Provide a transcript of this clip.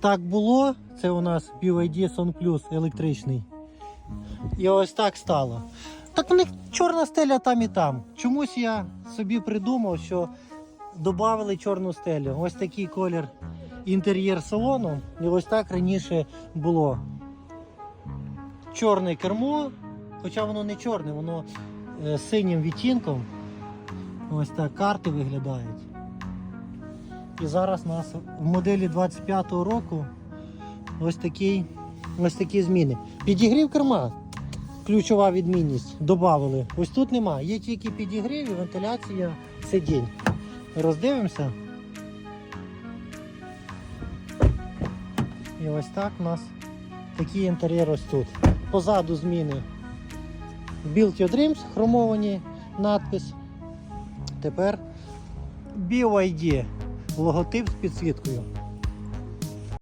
так було. Це у нас BYD Son Plus електричний. І ось так стало. Так у них чорна стеля там і там. Чомусь я собі придумав, що додали чорну стелю. Ось такий колір інтер'єр салону. І ось так раніше було. Чорне кермо, хоча воно не чорне, воно е, синім відтінком. Ось так карти виглядають. І зараз у нас в моделі 25-го року ось такий, ось такі зміни. Підігрів керма. Ключова відмінність. Добавили. Ось тут нема. Є тільки підігрів і вентиляція сидінь. Роздивимося. І ось так у нас такий інтер'єр ось тут. Позаду зміни. Build Your Dreams, хромовані надпис. Тепер BYD логотип з підсвіткою.